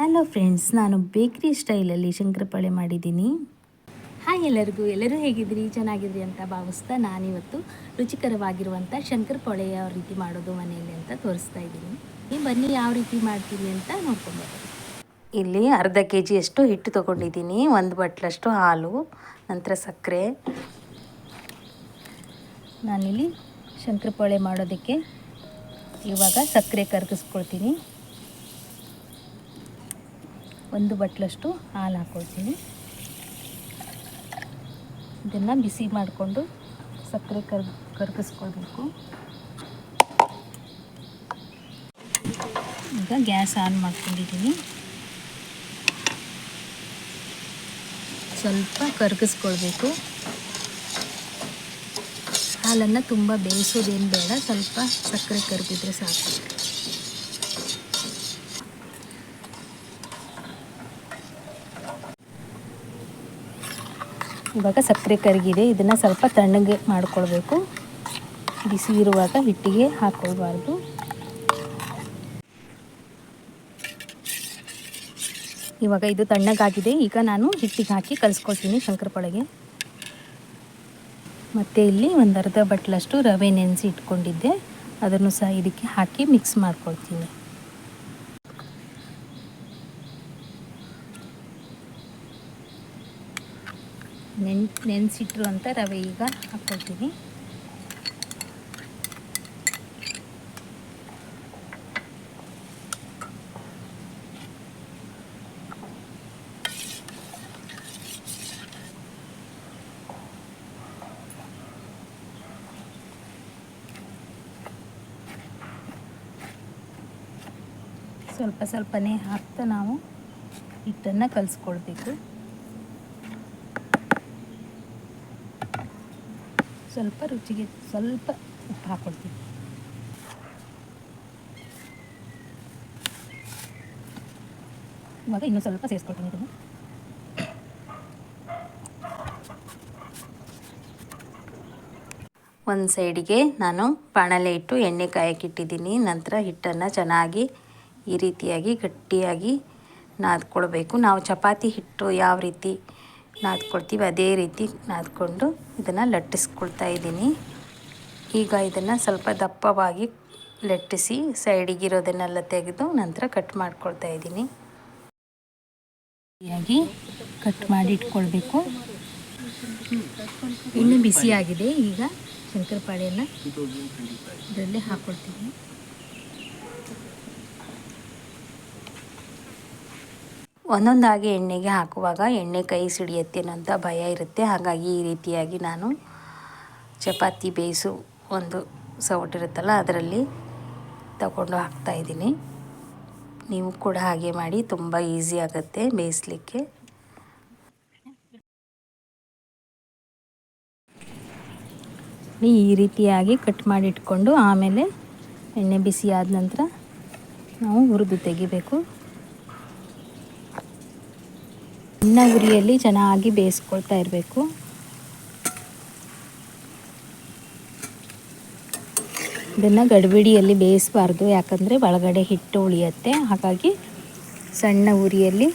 Hello friends ನಾನು ಬೇಕ್ರಿ ಸ್ಟೈಲಲ್ಲಿ ಶಂಕರಪಾಳೆ ಮಾಡಿದ್ದೀನಿ. ಹಾಯ್ ಎಲ್ಲರಿಗೂ, ಎಲ್ಲರೂ ಹೇಗಿದ್ರಿ ಚೆನ್ನಾಗಿದ್ರಿ ಅಂತ ಭಾವಿಸ್ತಾ ನಾನಿವತ್ತು ರುಚಿಕರವಾಗಿರುವಂಥ ಶಂಕರಪಾಳೆ ಯಾವ ರೀತಿ ಮಾಡೋದು ಮನೆಯಲ್ಲಿ ಅಂತ ತೋರಿಸ್ತಾ ಇದ್ದೀನಿ. ನೀವು ಬನ್ನಿ ಯಾವ ರೀತಿ ಮಾಡ್ತೀನಿ ಅಂತ ನೋಡ್ಕೊಬೋದು ಇಲ್ಲಿ ಅರ್ಧ ಕೆ ಜಿಯಷ್ಟು ಹಿಟ್ಟು ತೊಗೊಂಡಿದ್ದೀನಿ, ಒಂದು ಬಟ್ಲಷ್ಟು ಹಾಲು, ನಂತರ ಸಕ್ಕರೆ. ನಾನಿಲ್ಲಿ ಶಂಕರಪಾಳೆ ಮಾಡೋದಕ್ಕೆ ಇವಾಗ ಸಕ್ಕರೆ ಕರಗಿಸ್ಕೊಳ್ತೀನಿ. ಒಂದು ಬಟ್ಲಷ್ಟು ಹಾಲು ಹಾಕ್ಕೊಳ್ತೀನಿ ಇದನ್ನು ಬಿಸಿ ಮಾಡಿಕೊಂಡು ಸಕ್ಕರೆ ಕರ್ ಕರಗಿಸ್ಕೊಳ್ಬೇಕು ಈಗ ಗ್ಯಾಸ್ ಆನ್ ಮಾಡ್ಕೊಂಡಿದ್ದೀನಿ. ಸ್ವಲ್ಪ ಕರಗಿಸ್ಕೊಳ್ಬೇಕು ಹಾಲನ್ನು ತುಂಬ ಬೇಯಿಸೋದೇನು ಬೇಡ, ಸ್ವಲ್ಪ ಸಕ್ಕರೆ ಕರಗಿದ್ರೆ ಸಾಕು. ಇವಾಗ ಸಕ್ಕರೆ ಕರಗಿದೆ. ಇದನ್ನು ಸ್ವಲ್ಪ ತಣ್ಣಗೆ ಮಾಡಿಕೊಳ್ಬೇಕು. ಬಿಸಿ ಇರುವಾಗ ಹಿಟ್ಟಿಗೆ ಹಾಕ್ಕೊಳ್ಬಾರ್ದು ಇವಾಗ ಇದು ತಣ್ಣಗಾಗಿದೆ. ಈಗ ನಾನು ಹಿಟ್ಟಿಗೆ ಹಾಕಿ ಕಲಿಸ್ಕೊಳ್ತೀನಿ ಶಂಕರಪೊಳೆಗೆ ಮತ್ತು ಇಲ್ಲಿ ಒಂದು ಅರ್ಧ ಬಟ್ಲಷ್ಟು ರವೆ ನೆನೆಸಿ ಇಟ್ಕೊಂಡಿದ್ದೆ. ಅದನ್ನು ಸಹ ಇದಕ್ಕೆ ಹಾಕಿ ಮಿಕ್ಸ್ ಮಾಡ್ಕೊಳ್ತೀನಿ. ನೆನ್ ನೆನೆಸಿಟ್ರು ಅಂತ ರವೆ ಈಗ ಹಾಕ್ಕೊಳ್ತೀನಿ ಸ್ವಲ್ಪ ಸ್ವಲ್ಪನೇ ಹಾಕ್ತಾ ನಾವು ಹಿಟ್ಟನ್ನು ಕಲಿಸ್ಕೊಳ್ಬೇಕು. ಸ್ವಲ್ಪ ರುಚಿಗೆ ಸ್ವಲ್ಪ ಉಪ್ಪು ಹಾಕೊಳ್ತೀನಿ. ಇವಾಗ ಇನ್ನೂ ಸ್ವಲ್ಪ ಸೇರಿಸ್ಕೊಳ್ತೀನಿ ಇದನ್ನು. ಒಂದು ಸೈಡಿಗೆ ನಾನು ಬಾಣಲೆ ಇಟ್ಟು ಎಣ್ಣೆ ಕಾಯಕ್ಕಿಟ್ಟಿದ್ದೀನಿ ನಂತರ ಹಿಟ್ಟನ್ನು ಚೆನ್ನಾಗಿ ಈ ರೀತಿಯಾಗಿ ಗಟ್ಟಿಯಾಗಿ ನಾದ್ಕೊಳ್ಬೇಕು. ನಾವು ಚಪಾತಿ ಹಿಟ್ಟು ಯಾವ ರೀತಿ ನಾದ್ಕೊಳ್ತೀವಿ. ಅದೇ ರೀತಿ ನಾದ್ಕೊಂಡು ಇದನ್ನು ಲಟ್ಟಿಸ್ಕೊಳ್ತಾ ಇದ್ದೀನಿ. ಈಗ ಇದನ್ನು ಸ್ವಲ್ಪ ದಪ್ಪವಾಗಿ ಲಟ್ಟಿಸಿ ಸೈಡಿಗಿರೋದನ್ನೆಲ್ಲ ತೆಗೆದು ನಂತರ ಕಟ್ ಮಾಡ್ಕೊಳ್ತಾ ಇದ್ದೀನಿ. ಸರಿಯಾಗಿ ಕಟ್ ಮಾಡಿ ಇಟ್ಕೊಳ್ಬೇಕು. ಇನ್ನೂ ಬಿಸಿಯಾಗಿದೆ. ಈಗ ಶಂಕರಪಾಳೆಯನ್ನು ಇದರಲ್ಲಿ ಹಾಕ್ಕೊಳ್ತೀನಿ ಒಂದೊಂದಾಗಿ ಎಣ್ಣೆಗೆ ಹಾಕುವಾಗ ಎಣ್ಣೆ ಕೈ ಸಿಡಿಯತ್ತೇನಂತ ಭಯ ಇರುತ್ತೆ. ಹಾಗಾಗಿ ಈ ರೀತಿಯಾಗಿ ನಾನು ಚಪಾತಿ ಬೇಯಿಸು ಒಂದು ಸೌಟಿರುತ್ತಲ್ಲ ಅದರಲ್ಲಿ ತಗೊಂಡು ಹಾಕ್ತಾಯಿದ್ದೀನಿ ನೀವು ಕೂಡ ಹಾಗೆ ಮಾಡಿ ತುಂಬ ಈಸಿ ಆಗುತ್ತೆ ಬೇಯಿಸಲಿಕ್ಕೆ. ಈ ರೀತಿಯಾಗಿ ಕಟ್ ಮಾಡಿ ಇಟ್ಕೊಂಡು ಆಮೇಲೆ ಎಣ್ಣೆ ಬಿಸಿ ಆದ ನಂತರ ನಾವು ಹುರಿದು ತೆಗಿಬೇಕು. ಸಣ್ಣ ಉರಿಯಲ್ಲಿ ಚೆನ್ನಾಗಿ ಬೇಯಿಸ್ಕೊಳ್ತಾ ಇರಬೇಕು. ಇದನ್ನು ಗಡಿಬಿಡಿಯಲ್ಲಿ ಬೇಯಿಸಬಾರ್ದು, ಯಾಕಂದರೆ ಒಳಗಡೆ ಹಿಟ್ಟು ಉಳಿಯತ್ತೆ. ಹಾಗಾಗಿ ಸಣ್ಣ ಉರಿಯಲ್ಲಿ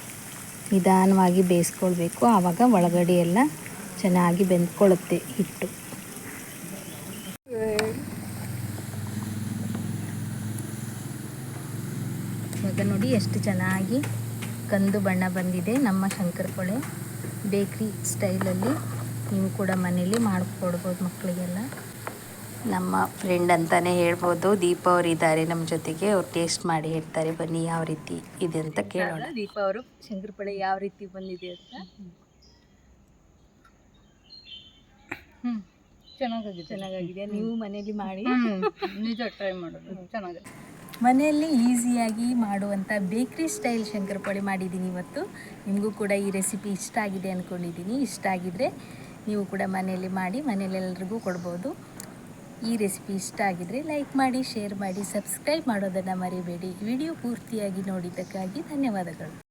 ನಿಧಾನವಾಗಿ ಬೇಯಿಸ್ಕೊಳ್ಬೇಕು. ಆವಾಗ ಒಳಗಡೆ ಎಲ್ಲ ಚೆನ್ನಾಗಿ ಬೆಂದ್ಕೊಳ್ಳುತ್ತೆ ಹಿಟ್ಟು. ಮತ್ತು ನೋಡಿ ಎಷ್ಟು ಚೆನ್ನಾಗಿ ಕಂದು ಬಣ್ಣ ಬಂದಿದೆ. ನಮ್ಮ ಶಂಕರಪೊಳೆ ಬೇಕ್ರಿ ಸ್ಟೈಲಲ್ಲಿ ನೀವು ಕೂಡ ಮನೇಲಿ ಮಾಡಿಕೊಡ್ಬೋದು ಮಕ್ಕಳಿಗೆಲ್ಲ. ನಮ್ಮ ಫ್ರೆಂಡ್ ಅಂತಲೇ ಹೇಳ್ಬೋದು. ದೀಪ ಅವರು ಇದ್ದಾರೆ ನಮ್ಮ ಜೊತೆಗೆ. ಅವ್ರು ಟೇಸ್ಟ್ ಮಾಡಿ ಹೇಳ್ತಾರೆ. ಬನ್ನಿ ಯಾವ ರೀತಿ ಇದೆ ಅಂತ ಕೇಳೋಣ. ದೀಪ ಅವರು ಶಂಕರಪೊಳೆ ಯಾವ ರೀತಿ ಬಂದಿದೆ ಅಂತ. ಹ್ಞೂ ಚೆನ್ನಾಗಾಗಿದೆ. ಚೆನ್ನಾಗಿದೆ ನೀವು ಮನೇಲಿ ಮಾಡಿ. ನಿಜ ಟ್ರೈ ಮಾಡೋದು. ಚೆನ್ನಾಗಿದೆ. ಮನೆಯಲ್ಲಿ ಈಸಿಯಾಗಿ ಮಾಡುವಂಥ ಬೇಕ್ರಿ ಸ್ಟೈಲ್ ಶಂಕರಪೊಳಿ ಮಾಡಿದ್ದೀನಿ ಇವತ್ತು. ನಿಮಗೂ ಕೂಡ ಈ ರೆಸಿಪಿ ಇಷ್ಟ ಆಗಿದೆ ಅಂದ್ಕೊಂಡಿದ್ದೀನಿ ಇಷ್ಟ ಆಗಿದ್ದರೆ ನೀವು ಕೂಡ ಮನೆಯಲ್ಲಿ ಮಾಡಿ ಮನೆಯಲ್ಲೆಲ್ಲರಿಗೂ ಕೊಡ್ಬೋದು. ಈ ರೆಸಿಪಿ ಇಷ್ಟ ಆಗಿದರೆ ಲೈಕ್ ಮಾಡಿ, ಶೇರ್ ಮಾಡಿ, ಸಬ್ಸ್ಕ್ರೈಬ್ ಮಾಡೋದನ್ನು ಮರಿಬೇಡಿ. ವಿಡಿಯೋ ಪೂರ್ತಿಯಾಗಿ ನೋಡಿದ್ದಕ್ಕಾಗಿ ಧನ್ಯವಾದಗಳು.